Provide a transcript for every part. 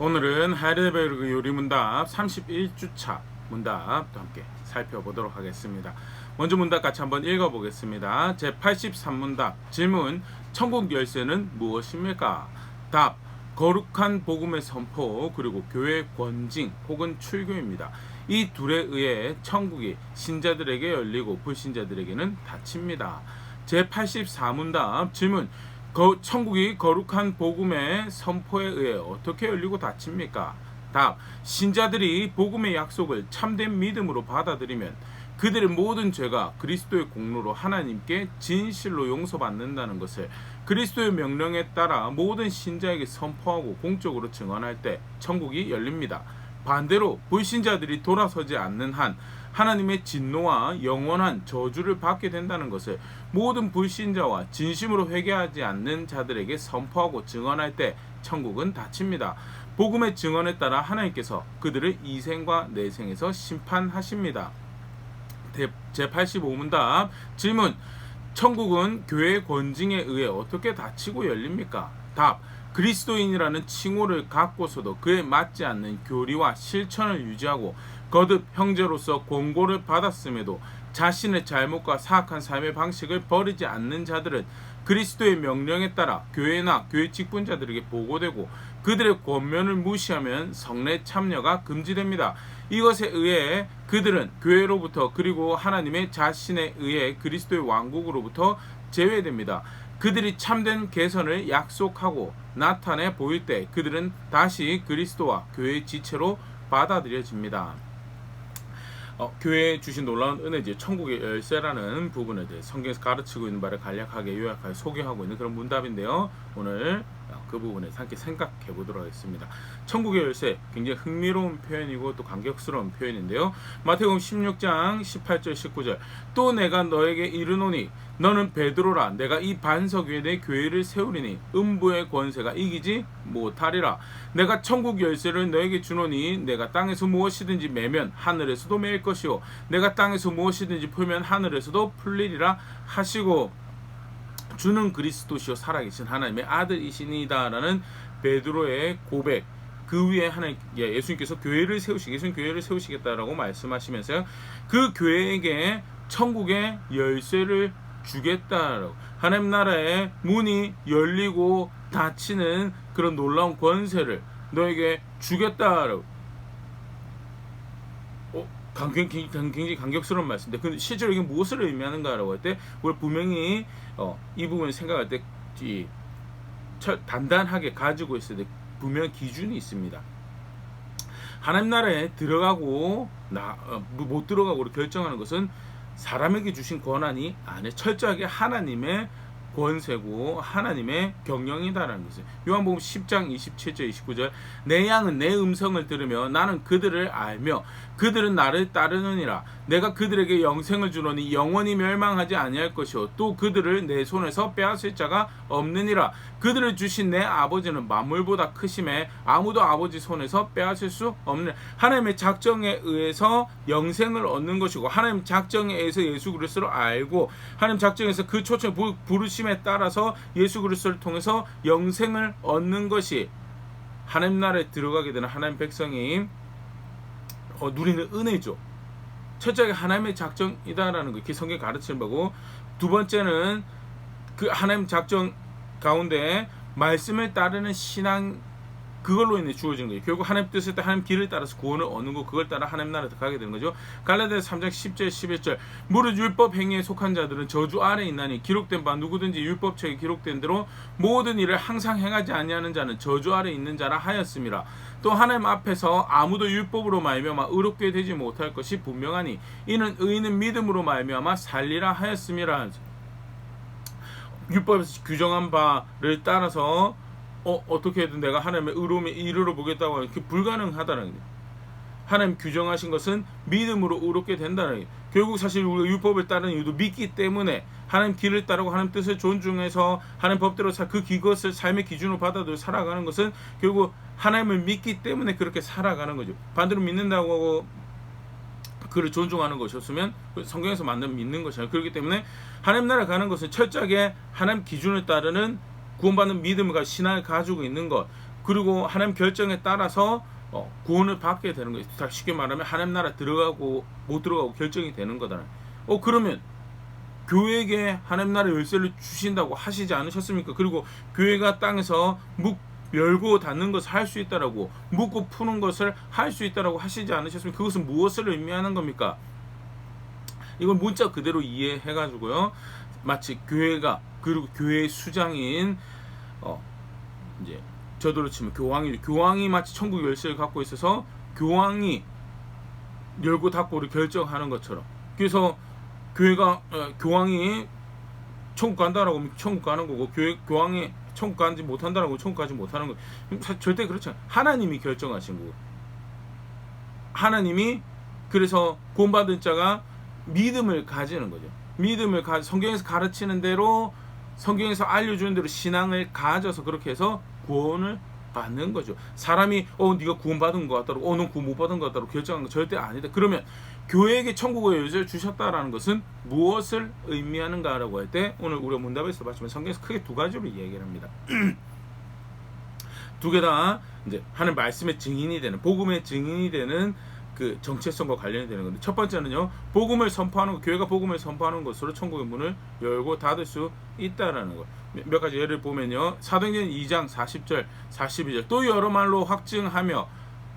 오늘은 하이델베르그 요리 문답 31주차 문답도 함께 살펴보도록 하겠습니다. 먼저 문답 같이 한번 읽어보겠습니다. 제 83문답 질문 천국 열쇠는 무엇입니까? 답 거룩한 복음의 선포 그리고 교회 권징 혹은 출교입니다. 이 둘에 의해 천국이 신자들에게 열리고 불신자들에게는 닫힙니다. 제 84문답 질문 거, 천국이 거룩한 복음의 선포에 의해 어떻게 열리고 닫힙니까? 답. 신자들이 복음의 약속을 참된 믿음으로 받아들이면 그들의 모든 죄가 그리스도의 공로로 하나님께 진실로 용서받는다는 것을 그리스도의 명령에 따라 모든 신자에게 선포하고 공적으로 증언할 때 천국이 열립니다. 반대로 불신자들이 돌아서지 않는 한 하나님의 진노와 영원한 저주를 받게 된다는 것을 모든 불신자와 진심으로 회개하지 않는 자들에게 선포하고 증언할 때 천국은 닫힙니다. 복음의 증언에 따라 하나님께서 그들을 이생과 내생에서 심판하십니다. 제 85문 답 질문 천국은 교회 권징에 의해 어떻게 닫히고 열립니까? 답 그리스도인이라는 칭호를 갖고서도 그에 맞지 않는 교리와 실천을 유지하고 거듭 형제로서 권고를 받았음에도 자신의 잘못과 사악한 삶의 방식을 버리지 않는 자들은 그리스도의 명령에 따라 교회나 교회 직분자들에게 보고되고 그들의 권면을 무시하면 성례 참여가 금지됩니다. 이것에 의해 그들은 교회로부터 그리고 하나님의 자신에 의해 그리스도의 왕국으로부터 제외됩니다. 그들이 참된 개선을 약속하고 나타내 보일 때 그들은 다시 그리스도와 교회의 지체로 받아들여집니다. 어, 교회에 주신 놀라운 은혜지 천국의 열쇠라는 부분에 대해 성경에서 가르치고 있는 바를 간략하게 요약하여 소개하고 있는 그런 문답인데요. 오늘 어, 그 부분에 함께 생각해 보도록 하겠습니다. 천국의 열쇠 굉장히 흥미로운 표현이고 또 감격스러운 표현인데요. 마태복음 16장 18절 19절. 또 내가 너에게 이르노니 너는 베드로라. 내가 이 반석 위에 내 교회를 세우리니 음부의 권세가 이기지 못하리라. 내가 천국 열쇠를 너에게 주노니 내가 땅에서 무엇이든지 매면 하늘에서도 매일 것이요. 내가 땅에서 무엇이든지 풀면 하늘에서도 풀리리라 하시고 주는 그리스도시요 살아계신 하나님의 아들이시니다라는 베드로의 고백 그 위에 하나님 예, 예수님께서 교회를 세우시 예수님 교회를 세우시겠다라고 말씀하시면서요 그 교회에게 천국의 열쇠를 주겠다라고. 하나님 나라의 문이 열리고 닫히는 그런 놀라운 권세를 너에게 주겠다라고. 어, 굉장히, 굉장히 감격스러운 말씀인데 근데 실제로 이게 무엇을 의미하는가라고 할 때 우리 분명히 어, 이 부분을 생각할 때 이, 철, 단단하게 가지고 있어야 돼 분명 기준이 있습니다. 하나님 나라에 들어가고 나, 어, 못 들어가고 결정하는 것은 사람에게 주신 권한이 아니 철저하게 하나님의 권세고 하나님의 경영이다라는 것을. 요한복음 10장 27절 29절. 내 양은 내 음성을 들으며 나는 그들을 알며 그들은 나를 따르느니라. 내가 그들에게 영생을 주노니 영원히 멸망하지 아니할 것이요. 또 그들을 내 손에서 빼앗을 자가 없느니라 그들을 주신 내 아버지는 만물보다 크심에 아무도 아버지 손에서 빼앗을 수 없는 하나님의 작정에 의해서 영생을 얻는 것이고 하나님 작정에 의해서 예수 그리스도를 알고 하나님 작정에서 그 초청 부르심에 따라서 예수 그리스도를 통해서 영생을 얻는 것이 하나님 나라에 들어가게 되는 하나님 백성이 어, 누리는 은혜죠. 첫째가 하나님의 작정이다라는 거, 이렇게 성경 가르치는 거고, 두 번째는 그 하나님 작정 가운데 말씀을 따르는 신앙 그걸로 인해 주어진 거예요. 결국 하나님 뜻을 따라 하나님 길을 따라서 구원을 얻는 거 그걸 따라 하나님 나라에 가게 되는 거죠. 갈라디아서 3장 10절 11절 무릇 율법 행위에 속한 자들은 저주 아래 있나니 기록된 바 누구든지 율법책에 기록된 대로 모든 일을 항상 행하지 아니하는 자는 저주 아래 있는 자라 하였습니다. 또 하나님 앞에서 아무도 율법으로 말미암아 의롭게 되지 못할 것이 분명하니 이는 의인은 믿음으로 말미암아 살리라 하였음이라. 율법에서 규정한 바를 따라서 어, 어떻게든 내가 하나님의 의로움에 이르러 보겠다고 하면 그 불가능하다는 거예요. 하나님 규정하신 것은 믿음으로 의롭게 된다는 거예요. 결국 사실 우리가 율법을 따르는 이유도 믿기 때문에 하나님 길을 따르고 하나님 뜻을 존중해서 하나님 법대로 그 그것을 삶의 기준으로 받아들여 살아가는 것은 결국 하나님을 믿기 때문에 그렇게 살아가는 거죠. 반대로 믿는다고 그를 존중하는 것이었으면 그 성경에서 만든 믿는 것이에요. 그렇기 때문에 하나님 나라 가는 것은 철저하게 하나님 기준을 따르는 구원받는 믿음과 신앙을 가지고 있는 것 그리고 하나님 결정에 따라서 어, 구원을 받게 되는 거예요. 다 쉽게 말하면 하나님 나라 들어가고 못 들어가고 결정이 되는 거다. 어 그러면 교회에게 하나님 나라 열쇠를 주신다고 하시지 않으셨습니까? 그리고 교회가 땅에서 묵 열고 닫는 것을 할 수 있다라고 묻고 푸는 것을 할 수 있다라고 하시지 않으셨습니까? 그것은 무엇을 의미하는 겁니까? 이건 문자 그대로 이해해 가지고요. 마치 교회가 그리고 교회의 수장인 어 이제 저도로 치면 교황이 교황이 마치 천국 열쇠를 갖고 있어서 교황이 열고 닫고를 결정하는 것처럼 그래서 교회가 어, 교황이 천국 간다라고 하면 천국 가는 거고 교회 교황이 못한다라고 하면 천국 가지 못하는 거 사- 절대 그렇지 않아요. 하나님이 결정하신 거고 하나님이 그래서 구원받은 자가 믿음을 가지는 거죠. 믿음을 가 성경에서 가르치는 대로 성경에서 알려주는 대로 신앙을 가져서 그렇게 해서 구원을 받는 거죠. 사람이 어 네가 구원받은 것 같다고 어넌 구원 못 받은 것 같다고 결정한 거 절대 아니다. 그러면 교회에게 천국의 여자를 주셨다라는 것은 무엇을 의미하는가라고 할 때 오늘 우리가 문답에서 봤지만 성경에서 크게 두 가지로 이야기를 합니다. 두 개 다 이제 하는 말씀의 증인이 되는 복음의 증인이 되는 그 정체성과 관련이 되는 건데 첫 번째는요 복음을 선포하는 것, 교회가 복음을 선포하는 것으로 천국의 문을 열고 닫을 수 있다라는 것. 몇- 몇 가지 예를 보면요 사도행전 2장 40절 42절. 또 여러 말로 확증하며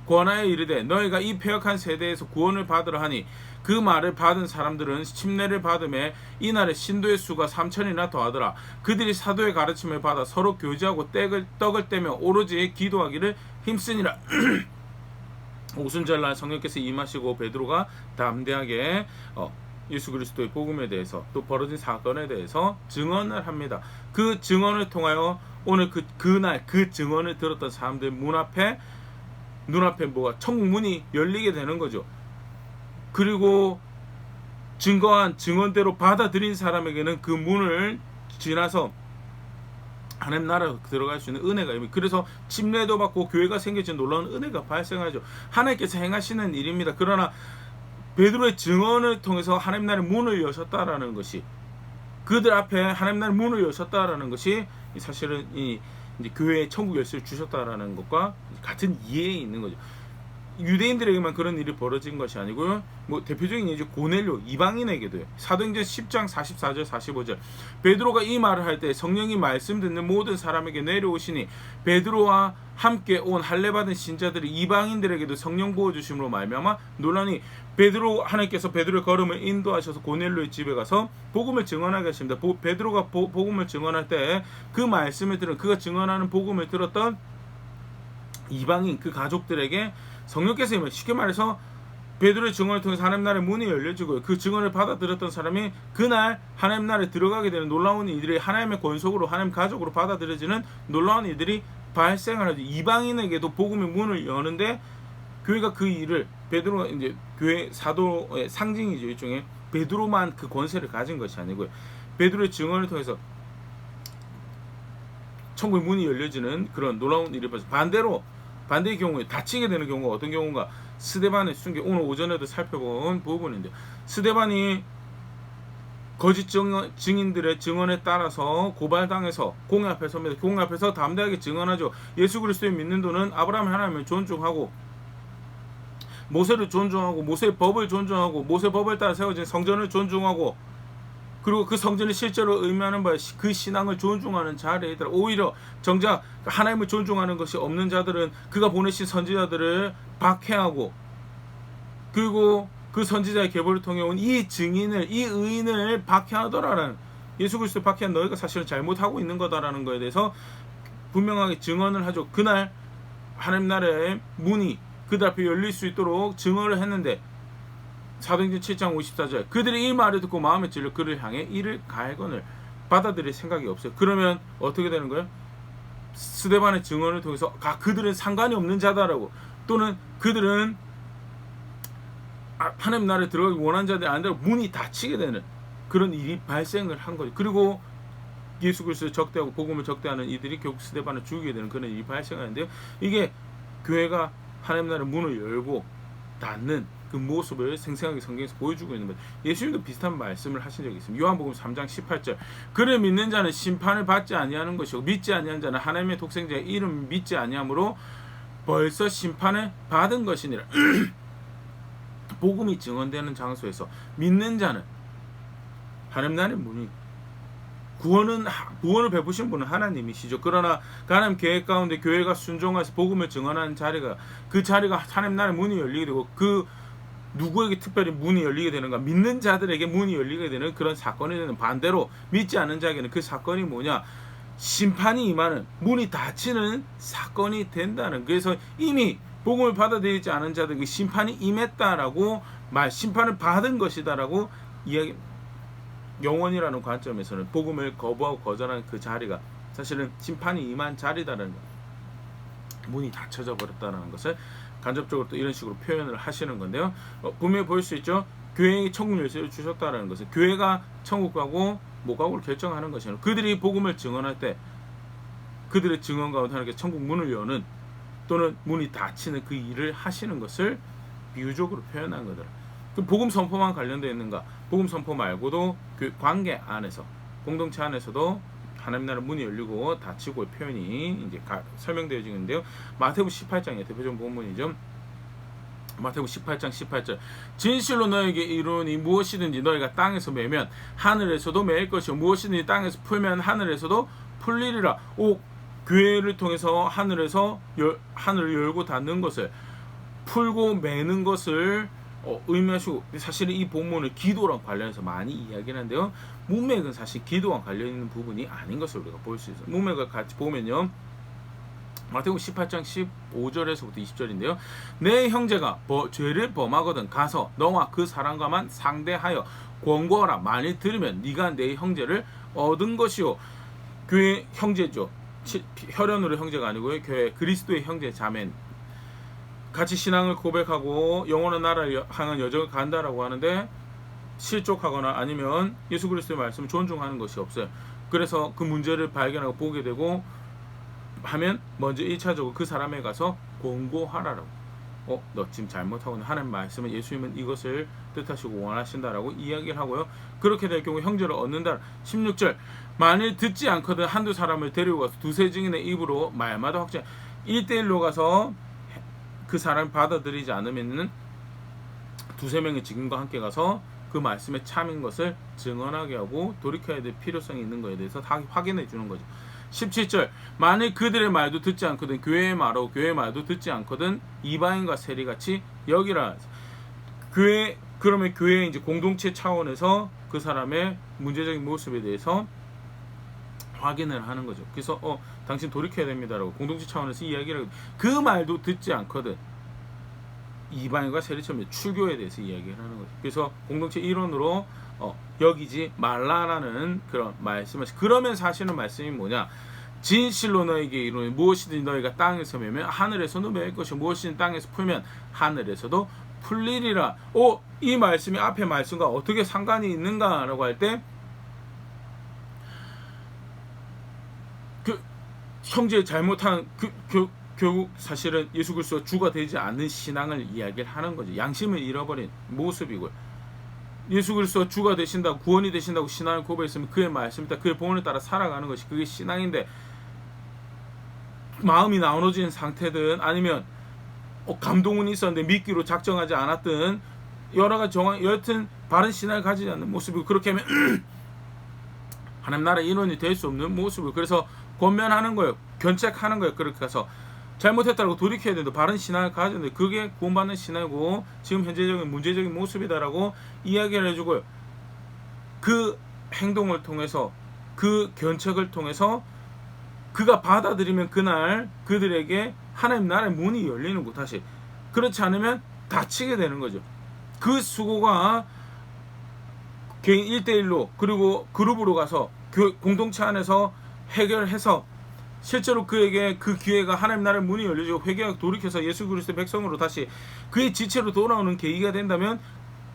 권하여 이르되 너희가 이 폐역한 세대에서 구원을 받으라 하니 그 말을 받은 사람들은 침례를 받음에 이날에 신도의 수가 3천이나 더하더라. 그들이 사도의 가르침을 받아 서로 교제하고 떡을, 떡을 떼며 오로지 기도하기를 힘쓰니라 오순절 날 성령께서 임하시고 베드로가 담대하게 어, 예수 그리스도의 복음에 대해서 또 벌어진 사건에 대해서 증언을 합니다. 그 증언을 통하여 오늘 그 그날 그 증언을 들었던 사람들 문 앞에 눈앞에 뭐가 천국 문이 열리게 되는 거죠. 그리고 증거한 증언대로 받아들인 사람에게는 그 문을 지나서 하나님 나라 들어갈 수 있는 은혜가 있습니다. 그래서 침례도 받고 교회가 생겨진 놀라운 은혜가 발생하죠. 하나님께서 행하시는 일입니다. 그러나 베드로의 증언을 통해서 하나님 나라의 문을 여셨다라는 것이 그들 앞에 하나님 나라의 문을 여셨다라는 것이 사실은 이 교회에 천국 열쇠를 주셨다라는 것과 같은 이해에 있는 거죠. 유대인들에게만 그런 일이 벌어진 것이 아니고요. 뭐 대표적인 이제 고넬료 이방인에게도요. 사도행전 10장 44절 45절. 베드로가 이 말을 할 때 성령이 말씀 듣는 모든 사람에게 내려오시니 베드로와 함께 온 할례 받은 신자들이 이방인들에게도 성령 부어 주심으로 말미암아 논란이 베드로 하나님께서 베드로의 걸음을 인도하셔서 고넬료의 집에 가서 복음을 증언하게 하십니다. 보- 베드로가 보- 복음을 증언할 때 그 말씀을 들은 그가 증언하는 복음을 들었던 이방인 그 가족들에게 성령께서 임하 쉽게 말해서 베드로의 증언을 통해서 하나님 나라의 문이 열려지고 그 증언을 받아들였던 사람이 그날 하나님 나라에 들어가게 되는 놀라운 일들이 하나님의 권속으로 하나님 가족으로 받아들여지는 놀라운 일들이 발생을 하죠. 이방인에게도 복음의 문을 여는데 교회가 그 일을 베드로가 이제 교회 사도의 상징이죠 일종의 베드로만 그 권세를 가진 것이 아니고요. 베드로의 증언을 통해서 천국의 문이 열려지는 그런 놀라운 일이 벌어져 반대로 반대의 경우에 다치게 되는 경우가 어떤 경우가 스데반의 순교 오늘 오전에도 살펴본 부분인데 스데반이 거짓 증인들의 증언에 따라서 고발당해서 공회 앞에 섭니다. 공회 앞에서 담대하게 증언하죠. 예수 그리스도를 믿는 도는 아브라함 하나님을 존중하고 모세를 존중하고 모세의 법을 존중하고 모세 법을 따라 세워진 성전을 존중하고 그리고 그 성전이 실제로 의미하는 바그 신앙을 존중하는 자리이더라. 오히려 정작 하나님을 존중하는 것이 없는 자들은 그가 보내신 선지자들을 박해하고 그리고 그 선지자의 계보를 통해 온 이 증인을 이 의인을 박해하더라라는 예수 그리스도 박해한 너희가 사실은 잘못하고 있는 거다라는 거에 대해서 분명하게 증언을 하죠. 그날 하나님 나라의 문이 그들 앞에 열릴 수 있도록 증언을 했는데 사도행전 7장 54절 그들이 이 말을 듣고 마음에 찔려 그를 향해 이를 갈건을 받아들일 생각이 없어요. 그러면 어떻게 되는 거예요? 스데반의 증언을 통해서 아, 그들은 상관이 없는 자다라고 또는 그들은 아, 하나님 나라에 들어가기 원하는 자들이 아니라 문이 닫히게 되는 그런 일이 발생을 한 거죠. 그리고 예수 그리스도를 적대하고 복음을 적대하는 이들이 결국 스데반을 죽이게 되는 그런 일이 발생하는데요. 이게 교회가 하나님 나라의 문을 열고 닫는 그 모습을 생생하게 성경에서 보여주고 있는 거예요. 예수님도 비슷한 말씀을 하신 적이 있습니다. 요한복음 3장 18절. 그를 믿는 자는 심판을 받지 아니하는 것이고 믿지 아니하는 자는 하나님의 독생자의 이름 믿지 아니함으로 벌써 심판을 받은 것이니라. 복음이 증언되는 장소에서 믿는 자는 하나님 나라의 문이 구원은 하- 구원을 베푸신 분은 하나님이시죠. 그러나 하나님 계획 가운데 교회가 순종해서 복음을 증언하는 자리가 그 자리가 하나님 나라의 문이 열리게 되고 그 누구에게 특별히 문이 열리게 되는가 믿는 자들에게 문이 열리게 되는 그런 사건이 되는 반대로 믿지 않는 자에게는 그 사건이 뭐냐 심판이 임하는 문이 닫히는 사건이 된다는 그래서 이미 복음을 받아들이지 않은 자들에게 심판이 임했다라고 말 심판을 받은 것이다라고 이야기 영원이라는 관점에서는 복음을 거부하고 거절하는 그 자리가 사실은 심판이 임한 자리다라는 거. 문이 닫혀져 버렸다는 것을 간접적으로 또 이런 식으로 표현을 하시는 건데요. 어, 분명히 보일 수 있죠. 교회에 천국 열쇠를 주셨다라는 것은 교회가 천국 가고 못 가고를 결정하는 것이에요. 그들이 복음을 증언할 때 그들의 증언 가운데 하나님께 천국 문을 여는 또는 문이 닫히는 그 일을 하시는 것을 비유적으로 표현한 거더라. 그 복음 선포만 관련되어 있는가? 복음 선포 말고도 그 관계 안에서 공동체 안에서도 하나님 나라 문이 열리고 닫히고의 표현이 이제 가- 설명되어지는데요. 마태복음 18장의 대표적인 본문이죠. 마태복음 18장 18절 진실로 너에게 이르노니 무엇이든지 너희가 땅에서 매면 하늘에서도 매일 것이요 무엇이든지 땅에서 풀면 하늘에서도 풀리리라. 오 교회를 통해서 하늘에서 열, 하늘을 열고 닫는 것을 풀고 매는 것을 어, 의미하시고 사실은 이 본문을 기도랑 관련해서 많이 이야기를 하는데요. 문맥은 사실 기도와 관련 있는 부분이 아닌 것을 우리가 볼 수 있어요. 문맥을 같이 보면요. 마태복음 18장 15절에서부터 20절인데요. 내 형제가 버- 죄를 범하거든 가서 너와 그 사람과만 상대하여 권고하라. 만일 들으면 네가 내 형제를 얻은 것이요. 교회 형제죠. 치- 혈연으로 형제가 아니고요. 교회 그리스도의 형제 자매 같이 신앙을 고백하고 영원한 나라를 향한 여정을 간다라고 하는데 실족하거나 아니면 예수 그리스도의 말씀을 존중하는 것이 없어요. 그래서 그 문제를 발견하고 보게 되고 하면 먼저 1차적으로 그 사람에 가서 권고하라라고. 어, 너 지금 잘못하고 있는 하나님 말씀은 예수님은 이것을 뜻하시고 원하신다라고 이야기를 하고요. 그렇게 될 경우 형제를 얻는다. 16절. 만일 듣지 않거든 한두 사람을 데리고 가서 두세 증인의 입으로 말마다 확증. 1대1로 가서 그 사람을 받아들이지 않으면은 두세 명의 증인과 함께 가서 그 말씀에 참인 것을 증언하게 하고 돌이켜야 될 필요성이 있는 것에 대해서 다 확인해 주는 거죠. 17절 만일 그들의 말도 듣지 않거든 교회의 말하고 교회의 말도 듣지 않거든 이방인과 세리같이 여기라 교회 그러면 교회 이제 공동체 차원에서 그 사람의 문제적인 모습에 대해서 확인을 하는 거죠. 그래서 어 당신 돌이켜야 됩니다라고 공동체 차원에서 이야기를 그 말도 듣지 않거든 이방인과 세리처럼 출교에 대해서 이야기를 하는 거죠. 그래서 공동체 일원으로 어, 여기지 말라라는 그런 말씀을 그러면 사실은 말씀이 뭐냐? 진실로 너에게 이르노니 무엇이든 너희가 땅에서 매면 하늘에서도 매일 것이 무엇이든 땅에서 풀면 하늘에서도 풀리리라. 오, 이 말씀이 앞에 말씀과 어떻게 상관이 있는가라고 할 때 형제 잘못한 그, 그 결국 사실은 예수 그리스도가 주가 되지 않는 신앙을 이야기를 하는 거죠. 양심을 잃어버린 모습이고요. 예수 그리스도가 주가 되신다고 구원이 되신다고 신앙을 고백했으면 그의 말씀 따라 그의 본을 따라 살아가는 것이 그게 신앙인데 마음이 나눠진 상태든 아니면 어, 감동은 있었는데 믿기로 작정하지 않았든 여러 가지 정황 여하튼 바른 신앙을 가지지 않는 모습이고 그렇게 하면 하나님 나라 인원이 될 수 없는 모습을 그래서 권면하는 거예요 견책하는 거예요 그렇게 가서 잘못했다고 돌이켜야 되는데 바른 신앙을 가져야 되는데 그게 구원받는 신앙이고 지금 현재적인 문제적인 모습이다라고 이야기를 해주고요. 그 행동을 통해서 그 견책을 통해서 그가 받아들이면 그날 그들에게 하나님 나라의 문이 열리는 거 다시 그렇지 않으면 다치게 되는 거죠. 그 수고가 개인 1대1로 그리고 그룹으로 가서 교- 공동체 안에서 해결해서 실제로 그에게 그 기회가 하나님 나라의 문이 열려지고 회개하고 돌이켜서 예수 그리스도의 백성으로 다시 그의 지체로 돌아오는 계기가 된다면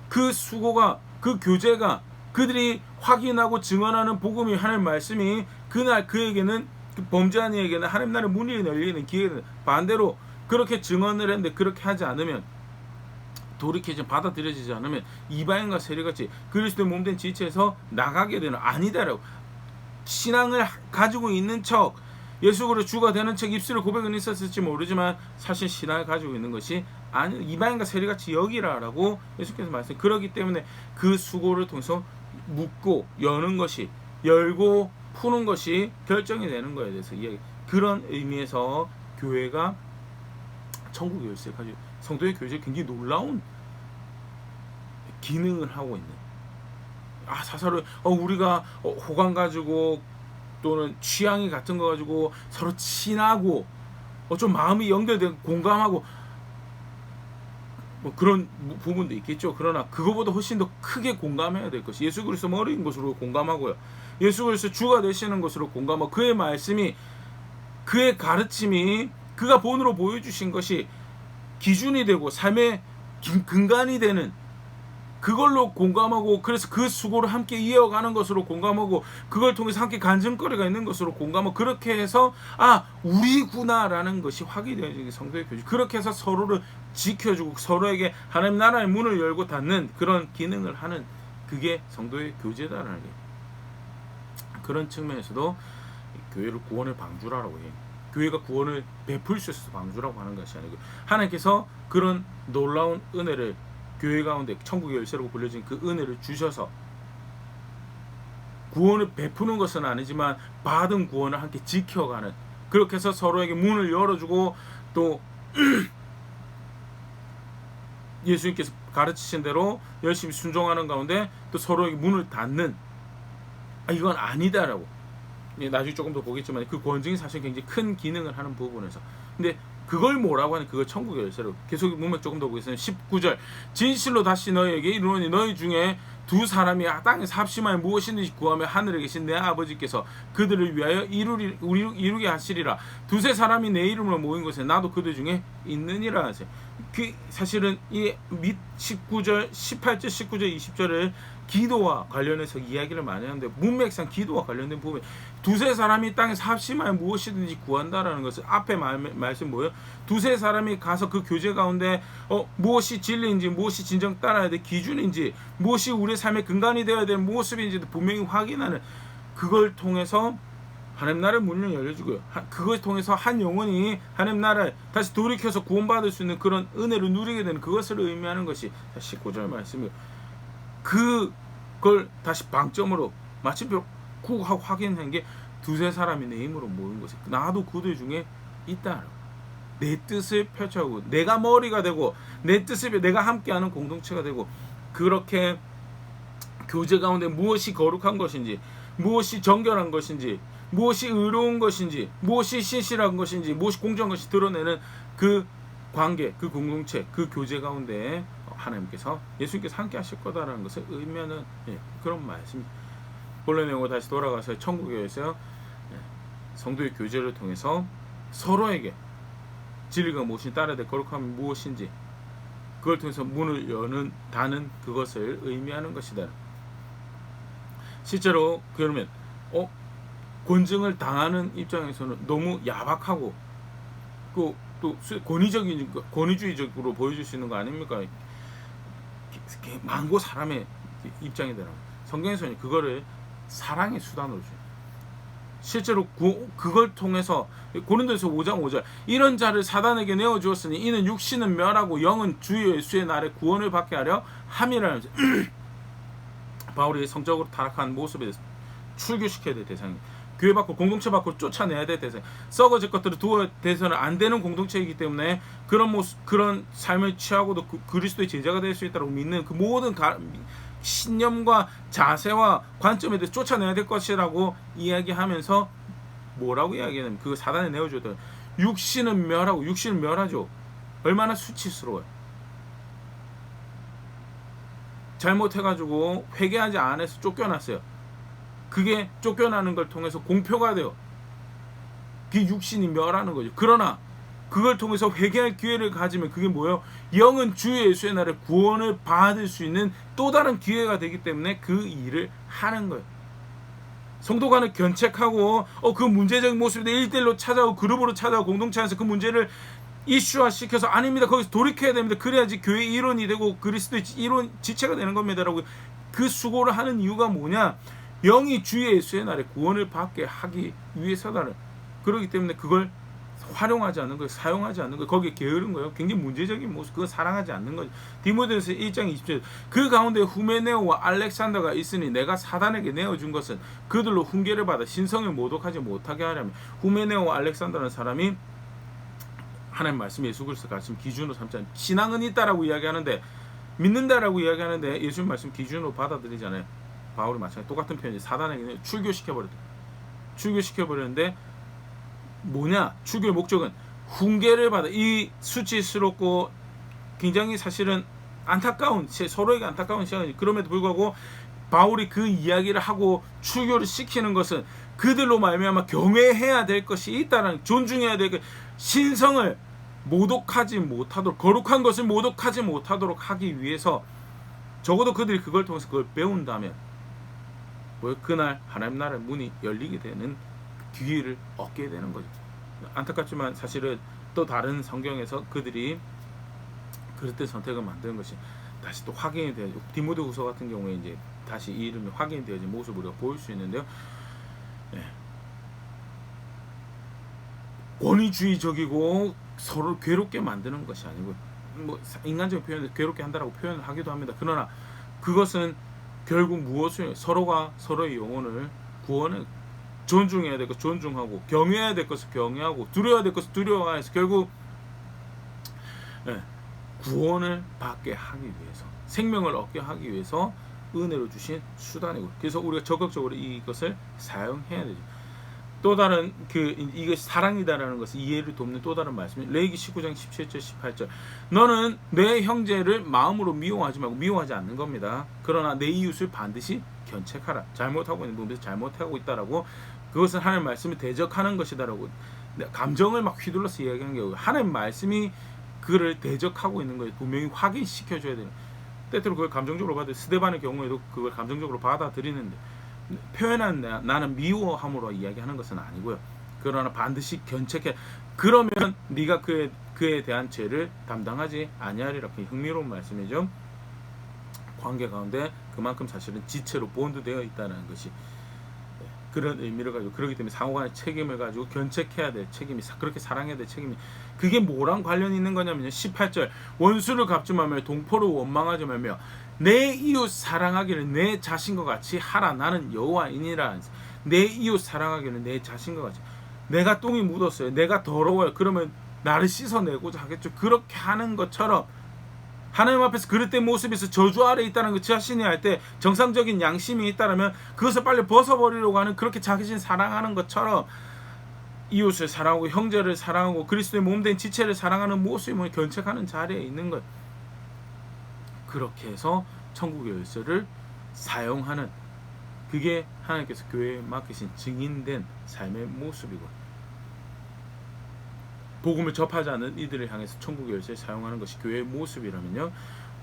그 수고가 그 교제가 그들이 확인하고 증언하는 복음이 하나님 말씀이 그날 그에게는 그 범죄한 이에게는 하나님 나라의 문이 열리는 기회는 반대로 그렇게 증언을 했는데 그렇게 하지 않으면 돌이켜지 받아들여지지 않으면 이방인과 세례같이 그리스도의 몸된 지체에서 나가게 되는 아니다라고 신앙을 가지고 있는 척 예수 그리스도 주가 되는 척 입술에 고백은 있었을지 모르지만 사실 신앙을 가지고 있는 것이 아니 이방인과 세례같이 여기라라고 예수께서 말씀 그러기 때문에 그 수고를 통해서 묶고 여는 것이 열고 푸는 것이 결정이 되는 거에 대해서 이야기 그런 의미에서 교회가 천국 열쇠 가지고 성도의 교제에 굉장히 놀라운 기능을 하고 있는 아 사사를 어 우리가 어, 호감 가지고 또는 취향이 같은 거 가지고 서로 친하고 어 좀 마음이 연결된 공감하고 뭐 그런 부- 부분도 있겠죠. 그러나 그거보다 훨씬 더 크게 공감해야 될 것이 예수 그리스도 머리인 것으로 공감하고요. 예수 그리스도 주가 되시는 것으로 공감하고 그의 말씀이 그의 가르침이 그가 본으로 보여주신 것이 기준이 되고 삶의 긴- 근간이 되는 그걸로 공감하고 그래서 그 수고를 함께 이어가는 것으로 공감하고 그걸 통해서 함께 간증거리가 있는 것으로 공감하고 그렇게 해서 아 우리구나라는 것이 확인되어지는 게 성도의 교제 그렇게 해서 서로를 지켜주고 서로에게 하나님 나라의 문을 열고 닫는 그런 기능을 하는 그게 성도의 교제다라는 게 그런 측면에서도 이 교회를 구원의 방주라고 해요. 교회가 구원을 베풀 수 있어서 방주라고 하는 것이 아니고 하나님께서 그런 놀라운 은혜를 교회 가운데 천국의 열쇠라고 불려진 그 은혜를 주셔서 구원을 베푸는 것은 아니지만 받은 구원을 함께 지켜가는 그렇게 해서 서로에게 문을 열어주고 또 예수님께서 가르치신 대로 열심히 순종하는 가운데 또 서로에게 문을 닫는 아, 이건 아니다라고. 예, 나중에 조금 더 보겠지만 그 권증이 사실 굉장히 큰 기능을 하는 부분에서. 근데 그걸 뭐라고 하는 그걸 천국의 열쇠로. 계속 보면 조금 더 보겠습니다. 19절. 진실로 다시 너희에게 이르노니 너희 중에 두 사람이 땅에서 합심하여 무엇이든지 구하며 하늘에 계신 내 아버지께서 그들을 위하여 이루리, 이루- 이루게 하시리라. 두세 사람이 내 이름으로 모인 곳에 나도 그들 중에 있느니라 하세요. 그 사실은 이 밑 19절 18절 19절 20절을 기도와 관련해서 이야기를 많이 하는데 문맥상 기도와 관련된 부분 두세 사람이 땅에서 합심하여 무엇이든지 구한다라는 것은 앞에 말, 말씀 뭐예요? 두세 사람이 가서 그 교제 가운데 어, 무엇이 진리인지 무엇이 진정 따라야 될 기준인지 무엇이 우리의 삶의 근간이 되어야 될 모습인지 분명히 확인하는 그걸 통해서 하나님 나라의 문을 열려주고요. 하- 그걸 통해서 한 영혼이 하나님 나라에 다시 돌이켜서 구원받을 수 있는 그런 은혜를 누리게 되는 그것을 의미하는 것이 19절 말씀이에요. 그걸 다시 방점으로 마침표 쿡 하고 확인한 게 두세 사람이 내 힘으로 모인 것이 나도 그들 중에 있다. 내 뜻을 펼쳐고 내가 머리가 되고 내 뜻을 내가 함께하는 공동체가 되고 그렇게 교제 가운데 무엇이 거룩한 것인지 무엇이 정결한 것인지 무엇이 의로운 것인지 무엇이 신실한 것인지 무엇이 공정한 것이 드러내는 그 관계 그 공동체 그 교제 가운데 하나님께서 예수님께서 함께 하실 거다라는 것을 의미하는 예, 그런 말씀 본래 내용으로 다시 돌아가서 천국에서 예, 성도의 교제를 통해서 서로에게 진리가 무엇인지 따라야 될 거룩함이 무엇인지 그걸 통해서 문을 여는 닫는 그것을 의미하는 것이다. 실제로 그러면 어 권증을 당하는 입장에서는 너무 야박하고 그또 권위적인 권위주의적으로 보여줄 수 있는 거 아닙니까? 망고 사람의 입장이 되는 성경에서는 그거를 사랑의 수단으로 줘요. 실제로 구, 그걸 통해서 고린도에서 5장 5절 이런 자를 사단에게 내어 주었으니 이는 육신은 멸하고 영은 주의 예수의 날에 구원을 받게 하려 함이라는 바울이 성적으로 타락한 모습에 대해서 출교시켜야 될 대상이 교회 밖으로 공동체 밖으로 쫓아내야 될 대상 썩어질 것들을 두어 대해서는 안 되는 공동체이기 때문에 그런 모습 그런 삶을 취하고도 그, 그리스도의 제자가 될 수 있다고 믿는 그 모든 가, 신념과 자세와 관점에 대해서 쫓아내야 될 것이라고 이야기하면서 뭐라고 이야기하냐면 그 사단에 내어주던 육신은 멸하고 육신은 멸하죠. 얼마나 수치스러워요. 잘못해가지고 회개하지 않아서 쫓겨났어요 그게 쫓겨나는 걸 통해서 공표가 돼요 그게 육신이 멸하는 거죠 그러나 그걸 통해서 회개할 기회를 가지면 그게 뭐예요? 영은 주 예수의 날에 구원을 받을 수 있는 또 다른 기회가 되기 때문에 그 일을 하는 거예요. 성도 간을 견책하고 어 그 문제적인 모습에 일대일로 찾아오고 그룹으로 찾아오고 공동체 안에서 그 문제를 이슈화 시켜서 아닙니다. 거기서 돌이켜야 됩니다. 그래야지 교회 일원이 되고 그리스도의 일원 지체가 되는 겁니다라고 그 수고를 하는 이유가 뭐냐? 영이 주 예수의 날에 구원을 받게 하기 위해서다는 그렇기 때문에 그걸 활용하지 않는 거예요. 사용하지 않는 거예요. 거기에 게으른 거예요. 굉장히 문제적인 모습. 그거 사랑하지 않는 거죠. 디모데서 1장 20절. 그 가운데 후메네오와 알렉산더가 있으니 내가 사단에게 내어준 것은 그들로 훈계를 받아 신성을 모독하지 못하게 하려면 후메네오와 알렉산더라는 사람이 하나님 말씀 예수 그리스도 가르침 기준으로 않 신앙은 있다라고 이야기하는데 믿는다라고 이야기하는데 예수님 말씀 기준으로 받아들이잖아요. 바울이 마찬가지 똑같은 표현이 사단에게 출교시켜 버렸다. 출교시켜 버렸는데 뭐냐? 출교의 목적은 훈계를 받아 이 수치스럽고 굉장히 사실은 안타까운 서로에게 안타까운 시간이 그럼에도 불구하고 바울이 그 이야기를 하고 출교를 시키는 것은 그들로 말미암아 경외해야 될 것이 있다는 존중해야 될 것, 신성을 모독하지 못하도록 거룩한 것을 모독하지 못하도록 하기 위해서 적어도 그들이 그걸 통해서 그걸 배운다면 뭐 그날 하나님 나라의 문이 열리게 되는 기회를 얻게 되는 거죠. 안타깝지만 사실은 또 다른 성경에서 그들이 그릇된 선택을 만드는 것이 다시 또 확인이 되어 디모데후서 같은 경우에 이제 다시 이 이름이 확인이 되어진 모습을 우리가 보일 수 있는데요. 예. 권위주의적이고 서로 괴롭게 만드는 것이 아니고 뭐 인간적인 표현을 괴롭게 한다라고 표현을 하기도 합니다. 그러나 그것은 결국 무엇을 서로가 서로의 영혼을 구원을 존중해야 될 것 존중하고 경외해야 될 것을 경외하고 두려워야 될 것을 두려워해서 결국 예, 구원을 받게 하기 위해서 생명을 얻게 하기 위해서 은혜로 주신 수단이고 그래서 우리가 적극적으로 이것을 사용해야 되죠. 또 다른 그 이것이 사랑이다라는 것을 이해를 돕는 또 다른 말씀이 레이기 19장 17절 18절 너는 내 형제를 마음으로 미워하지 말고 미워하지 않는 겁니다. 그러나 내 이웃을 반드시 견책하라. 잘못하고 있는 부분에서 잘못하고 있다라고 그것은 하나님 말씀을 대적하는 것이다라고 감정을 막 휘둘러서 이야기하는 게 하나님 말씀이 그를 대적하고 있는 거예요. 분명히 확인시켜 줘야 되는. 때때로 그걸 감정적으로 받아 스데반의 경우에도 그걸 감정적으로 받아들이는데 표현한 나, 나는 미워함으로 이야기하는 것은 아니고요. 그러나 반드시 견책해. 그러면 네가 그에 그에 대한 죄를 담당하지 아니하리라. 그 흥미로운 말씀이죠. 관계 가운데 그만큼 사실은 지체로 본드되어 있다는 것이 그런 의미를 가지고 그렇기 때문에 상호간의 책임을 가지고 견책해야 될 책임이 그렇게 사랑해야 될 책임이 그게 뭐랑 관련이 있는 거냐면요 18절 원수를 갚지 말며 동포를 원망하지 말며 내 이웃 사랑하기를 내 자신과 같이 하라. 나는 여호와이니라. 내 이웃 사랑하기를 내 자신과 같이. 내가 똥이 묻었어요. 내가 더러워요. 그러면 나를 씻어내고자 하겠죠. 그렇게 하는 것처럼 하나님 앞에서 그릇된 모습에서 저주 아래 있다는 그 자신이 할 때 정상적인 양심이 있다면 그것을 빨리 벗어버리려고 하는 그렇게 자기신 사랑하는 것처럼 이웃을 사랑하고 형제를 사랑하고 그리스도의 몸된 지체를 사랑하는 모습을 견책하는 자리에 있는 것. 그렇게 해서 천국의 열쇠를 사용하는 그게 하나님께서 교회에 맡기신 증인된 삶의 모습이고 복음을 접하지 않은 이들을 향해서 천국의 열쇠를 사용하는 것이 교회의 모습이라면요.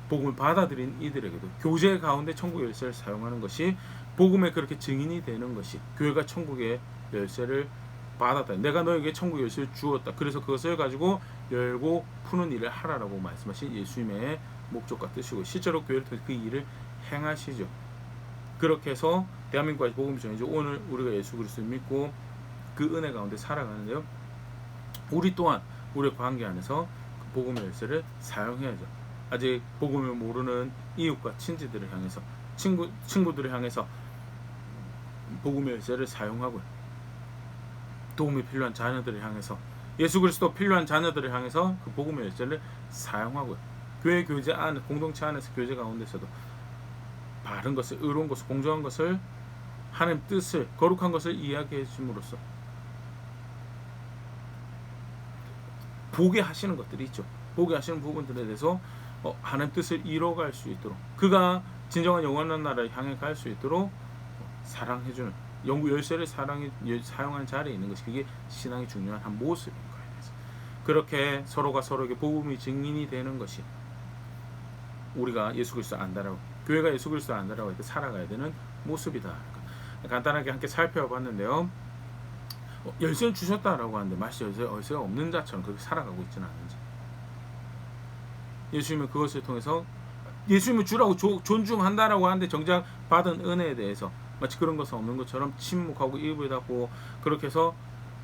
복음을 받아들인 이들에게도 교제 가운데 천국의 열쇠를 사용하는 것이 복음에 그렇게 증인이 되는 것이 교회가 천국의 열쇠를 받았다. 내가 너에게 천국의 열쇠를 주었다. 그래서 그것을 가지고 열고 푸는 일을 하라라고 말씀하신 예수님의 목적과 뜻이고 실제로 교회를 통해 그 일을 행하시죠. 그렇게 해서 대한민국까지 복음이 전해져 오늘 우리가 예수 그리스도를 믿고 그 은혜 가운데 살아가는데요. 우리 또한 우리의 관계 안에서 그 복음의 열쇠를 사용해야죠. 아직 복음을 모르는 이웃과 친지들을 향해서 친구 친구들을 향해서 복음의 열쇠를 사용하고 도움이 필요한 자녀들을 향해서 예수 그리스도 필요한 자녀들을 향해서 그 복음의 열쇠를 사용하고 교회 교제 안 공동체 안에서 교제 가운데서도 바른 것을 의로운 것을 공정한 것을 하나님 뜻을 거룩한 것을 이야기해 줌으로써 보게 하시는 것들이 있죠. 보게 하시는 부분들에 대해서 어, 하나님 뜻을 이뤄갈 수 있도록 그가 진정한 영원한 나라를 향해 갈 수 있도록 사랑해주는 영구 열쇠를 사랑해 사용하는 자리에 있는 것이 그게 신앙의 중요한 한 모습인 거예요. 그렇게 서로가 서로에게 복음이 증인이 되는 것이 우리가 예수 그리스도 안다라고 교회가 예수 그리스도 안다라고 해서 살아가야 되는 모습이다. 간단하게 함께 살펴봤는데요. 어, 열쇠를 주셨다라고 하는데 마치 열쇠, 열쇠가 없는 자처럼 그렇게 살아가고 있지는 않은지 예수님은 그것을 통해서 예수님을 주라고 조- 존중한다라고 하는데 정작 받은 은혜에 대해서 마치 그런 것은 없는 것처럼 침묵하고 입을 닫고 그렇게 해서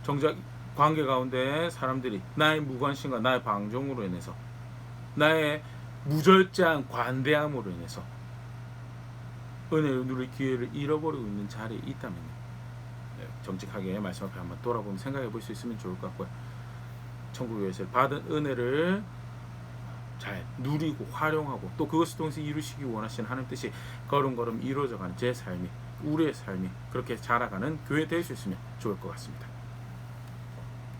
정작 관계 가운데 사람들이 나의 무관심과 나의 방종으로 인해서 나의 무절제한 관대함으로 인해서 은혜를 누릴 기회를 잃어버리고 있는 자리에 있다면 네, 정직하게 말씀 앞에 한번 돌아보면 생각해 볼 수 있으면 좋을 것 같고요. 천국의 열쇠를 받은 은혜를 잘 누리고 활용하고 또 그것을 통해서 이루시기 원하시는 하나님 뜻이 걸음걸음 이루어져가는 제 삶이 우리의 삶이 그렇게 자라가는 교회 될 수 있으면 좋을 것 같습니다.